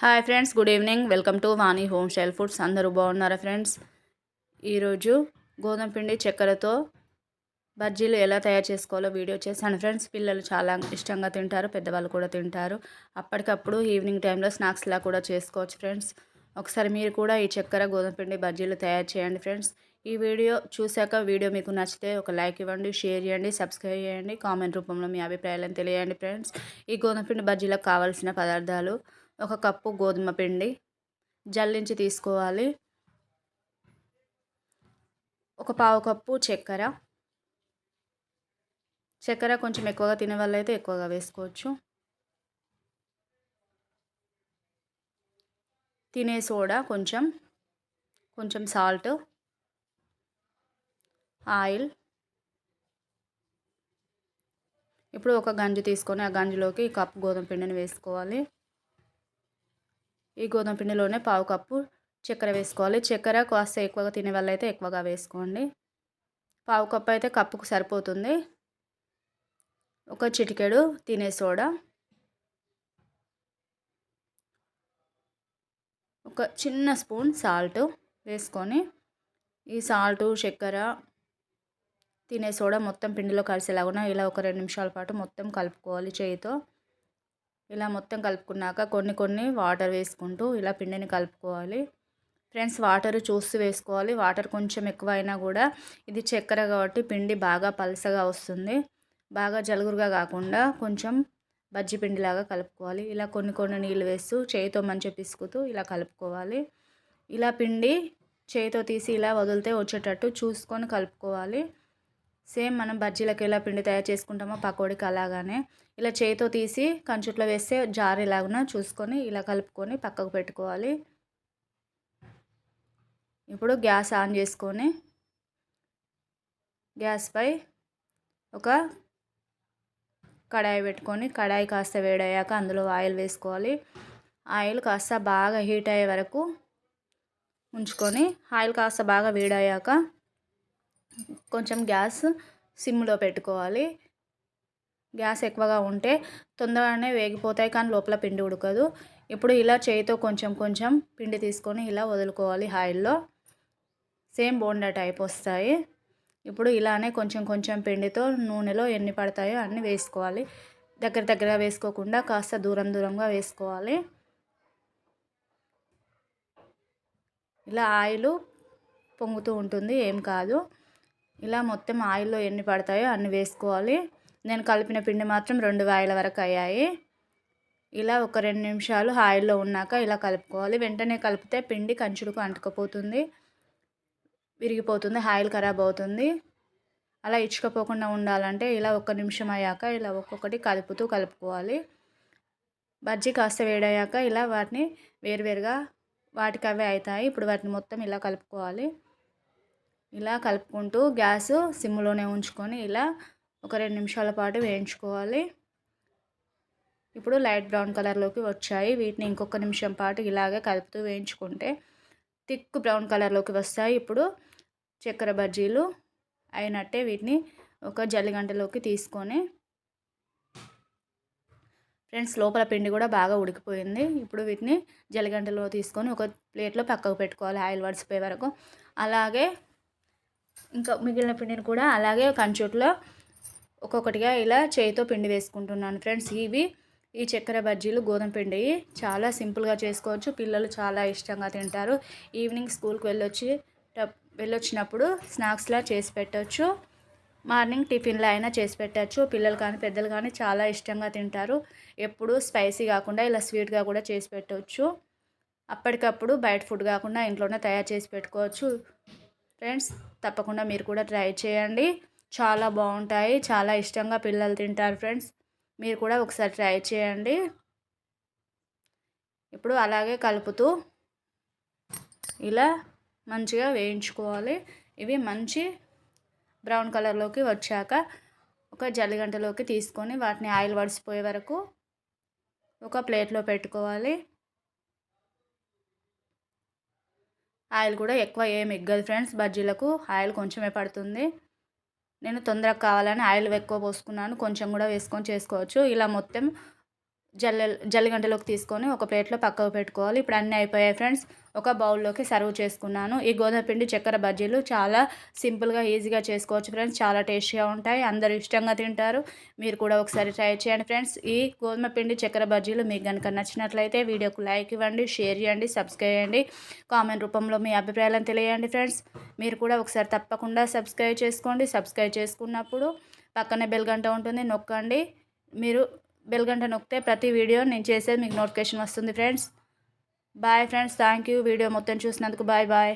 Hi friends good evening welcome to Vani home style foods అందరూ బాగున్నారా friends ఈరోజు గోధుమ పిండి చక్కెరతో బజ్జీలు ఎలా తయారు చేసుకోవాలో వీడియో చేశాను ఫ్రెండ్స్ పిల్లలు చాలా ఇష్టంగా తింటారు పెద్దవాళ్ళు కూడా తింటారు. అప్పటికప్పుడు ఈవినింగ్ టైంలో స్నాక్స్లా కూడా చేసుకోవచ్చు ఫ్రెండ్స్ ఒకసారి మీరు కూడా ఈ చక్కెర గోధుమ పిండి బజ్జీలు తయారు చేయండి ఫ్రెండ్స్ ఈ వీడియో చూశాక వీడియో మీకు నచ్చితే ఒక లైక్ ఇవ్వండి షేర్ చేయండి సబ్స్క్రైబ్ చేయండి. కామెంట్ రూపంలో మీ అభిప్రాయాలను తెలియండి ఫ్రెండ్స్ ఈ గోధుమ పిండి బజ్జీలకు కావాల్సిన పదార్థాలు ఒక కప్పు గోధుమ పిండి జల్లించి తీసుకోవాలి. ఒక పావు కప్పు చక్కెర. చక్కెర కొంచెం ఎక్కువగా తినే వాళ్ళైతే ఎక్కువగా వేసుకోవచ్చు. తినే సోడా కొంచెం కొంచెం సాల్ట్ ఆయిల్. ఇప్పుడు ఒక గంజి తీసుకొని ఆ గంజిలోకి కప్పు గోధుమ పిండిని వేసుకోవాలి. ఈ గోధుమ పిండిలోనే పావు కప్పు చక్కెర వేసుకోవాలి. చక్కెర కాస్త ఎక్కువగా తినే అయితే ఎక్కువగా వేసుకోండి. పావు కప్పు అయితే కప్పుకు సరిపోతుంది. ఒక చిటికెడు తినే సోడా. ఒక చిన్న స్పూన్ సాల్ట్ వేసుకొని ఈ సాల్టు చక్కెర తినే సోడా మొత్తం పిండిలో కలిసేలాగా ఇలా ఒక రెండు నిమిషాల పాటు మొత్తం కలుపుకోవాలి చేయితో. ఇలా మొత్తం కలుపుకున్నాక కొన్ని కొన్ని వాటర్ వేసుకుంటూ ఇలా పిండిని కలుపుకోవాలి. ఫ్రెండ్స్ వాటర్ చూస్తూ వేసుకోవాలి. వాటర్ కొంచెం ఎక్కువ అయినా కూడా ఇది చక్కెర కాబట్టి పిండి బాగా పలసగా వస్తుంది. బాగా జలుగురుగా కాకుండా కొంచెం బజ్జి పిండిలాగా కలుపుకోవాలి. ఇలా కొన్ని కొన్ని నీళ్ళు వేస్తూ చేయితో మంచిగా పిసుకుతూ ఇలా కలుపుకోవాలి. ఇలా పిండి చేయితో తీసి ఇలా వదిలితే వచ్చేటట్టు చూసుకొని కలుపుకోవాలి. సేమ్ మనం బజ్జీలకు ఎలా పిండి తయారు చేసుకుంటామో పకోడీకి అలాగానే. ఇలా చేతితో తీసి కంచుట్లో వేస్తే జారేలాగా చూసుకొని ఇలా కలుపుకొని పక్కకు పెట్టుకోవాలి. ఇప్పుడు గ్యాస్ ఆన్ చేసుకొని గ్యాస్పై ఒక కడాయి పెట్టుకొని కడాయి కాస్త వేడయ్యాక అందులో ఆయిల్ వేసుకోవాలి. ఆయిల్ కాస్త బాగా హీట్ అయ్యే వరకు ఉంచుకొని ఆయిల్ కాస్త బాగా వేడయ్యాక కొంచెం గ్యాస్ సిమ్లో పెట్టుకోవాలి. గ్యాస్ ఎక్కువగా ఉంటే తొందరగానే వేగిపోతాయి కానీ లోపల పిండి ఉడకదు. ఇప్పుడు ఇలా చేయితో కొంచెం కొంచెం పిండి తీసుకొని ఇలా వదులుకోవాలి ఆయిల్లో. సేమ్ బోండా టైప్ వస్తాయి. ఇప్పుడు ఇలానే కొంచెం కొంచెం పిండితో నూనెలో ఎన్ని పడతాయో అన్నీ వేసుకోవాలి. దగ్గర దగ్గర వేసుకోకుండా కాస్త దూరం దూరంగా వేసుకోవాలి. ఇలా ఆయిల్ పొంగుతూ ఉంటుంది ఏం కాదు. ఇలా మొత్తం ఆయిల్లో ఎన్ని పడతాయో అన్ని వేసుకోవాలి. నేను కలిపిన పిండి మాత్రం రెండు వాయిల వరకు అయ్యాయి. ఇలా ఒక రెండు నిమిషాలు ఆయిల్లో ఉన్నాక ఇలా కలుపుకోవాలి. వెంటనే కలిపితే పిండి కంచుడుకు అంటుకుపోతుంది. విరిగిపోతుంది ఆయిల్ ఖరాబ్ అవుతుంది. అలా ఇచ్చుకపోకుండా ఉండాలంటే ఇలా ఒక నిమిషం అయ్యాక ఇలా ఒక్కొక్కటి కలుపుతూ కలుపుకోవాలి. బజ్జీ కాస్త వేడయ్యాక ఇలా వాటిని వేరువేరుగా వాటికి అవే అవుతాయి. ఇప్పుడు వాటిని మొత్తం ఇలా కలుపుకోవాలి. ఇలా కలుపుకుంటూ గ్యాస్ సిమ్లోనే ఉంచుకొని ఇలా ఒక రెండు నిమిషాల పాటు వేయించుకోవాలి. ఇప్పుడు లైట్ బ్రౌన్ కలర్లోకి వచ్చాయి. వీటిని ఇంకొక నిమిషం పాటు ఇలాగే కలుపుతూ వేయించుకుంటే థిక్ బ్రౌన్ కలర్లోకి వస్తాయి. ఇప్పుడు చక్కెర బజ్జీలు అయినట్టే వీటిని ఒక జల్లిగంటలోకి తీసుకొని ఫ్రెండ్స్ లోపల పిండి కూడా బాగా ఉడికిపోయింది. ఇప్పుడు వీటిని జల్లిగంటలో తీసుకొని ఒక ప్లేట్లో పక్కకు పెట్టుకోవాలి. ఆయిల్ వడిసిపోయే వరకు. అలాగే ఇంకా మిగిలిన పిండిని కూడా అలాగే కంచోట్లో ఒక్కొక్కటిగా ఇలా చేయితో పిండి వేసుకుంటున్నాను ఫ్రెండ్స్. ఇవి ఈ చక్కెర బజ్జీలు గోధుమ పిండి చాలా సింపుల్గా చేసుకోవచ్చు. పిల్లలు చాలా ఇష్టంగా తింటారు. ఈవినింగ్ స్కూల్కి వెళ్ళొచ్చి వెళ్ళొచ్చినప్పుడు స్నాక్స్లా చేసి పెట్టవచ్చు మార్నింగ్ టిఫిన్లో అయినా చేసి పెట్టచ్చు. పిల్లలు కానీ పెద్దలు కానీ చాలా ఇష్టంగా తింటారు. ఎప్పుడు స్పైసీ కాకుండా ఇలా స్వీట్గా కూడా చేసి పెట్టవచ్చు అప్పటికప్పుడు బయట ఫుడ్ కాకుండా ఇంట్లోనే తయారు చేసి పెట్టుకోవచ్చు. ఫ్రెండ్స్ తప్పకుండా మీరు కూడా ట్రై చేయండి. చాలా బాగుంటాయి. చాలా ఇష్టంగా పిల్లలు తింటారు ఫ్రెండ్స్. మీరు కూడా ఒకసారి ట్రై చేయండి. ఇప్పుడు అలాగే కలుపుతూ ఇలా మంచిగా వేయించుకోవాలి. ఇవి మంచి బ్రౌన్ కలర్లోకి వచ్చాక ఒక జల్లిగంటలోకి తీసుకొని వాటిని ఆయిల్ వడిసిపోయే వరకు ఒక ప్లేట్లో పెట్టుకోవాలి. ఆయిల్ కూడా ఎక్కువ ఏమి ఎగ్గదు ఫ్రెండ్స్. బజ్జీలకు ఆయిల్ కొంచెమే పడుతుంది. నేను తొందరగా కావాలని ఆయిల్ ఎక్కువ పోసుకున్నాను. కొంచెం కూడా వేసుకొని చేసుకోవచ్చు. ఇలా మొత్తం జల్ల జల్లిగంటలోకి తీసుకొని ఒక ప్లేట్లో పక్కకు పెట్టుకోవాలి. ఇప్పుడు అన్నీ అయిపోయాయి ఫ్రెండ్స్. ఒక బౌల్లోకి సర్వ్ చేసుకున్నాను. ఈ గోధుమ పిండి చక్కెర బజ్జీలు చాలా సింపుల్గా ఈజీగా చేసుకోవచ్చు ఫ్రెండ్స్. చాలా టేస్టీగా ఉంటాయి. అందరూ ఇష్టంగా తింటారు. మీరు కూడా ఒకసారి ట్రై చేయండి ఫ్రెండ్స్. ఈ గోధుమ పిండి చక్కెర బజ్జీలు మీకు కనుక నచ్చినట్లయితే వీడియోకు లైక్ ఇవ్వండి షేర్ చేయండి సబ్స్క్రైబ్ చేయండి. కామెంట్ రూపంలో మీ అభిప్రాయాలను తెలియజేయండి ఫ్రెండ్స్. మీరు కూడా ఒకసారి తప్పకుండా సబ్స్క్రైబ్ చేసుకోండి. సబ్స్క్రైబ్ చేసుకున్నప్పుడు పక్కనే బెల్ గంట ఉంటుంది. నొక్కండి. మీరు బెల్ గంట నొక్కితే ప్రతి వీడియో నేను చేసేది మీకు నోటిఫికేషన్ వస్తుంది friends bye friends thank you video మొత్తం చూసినందుకు బాయ్ బాయ్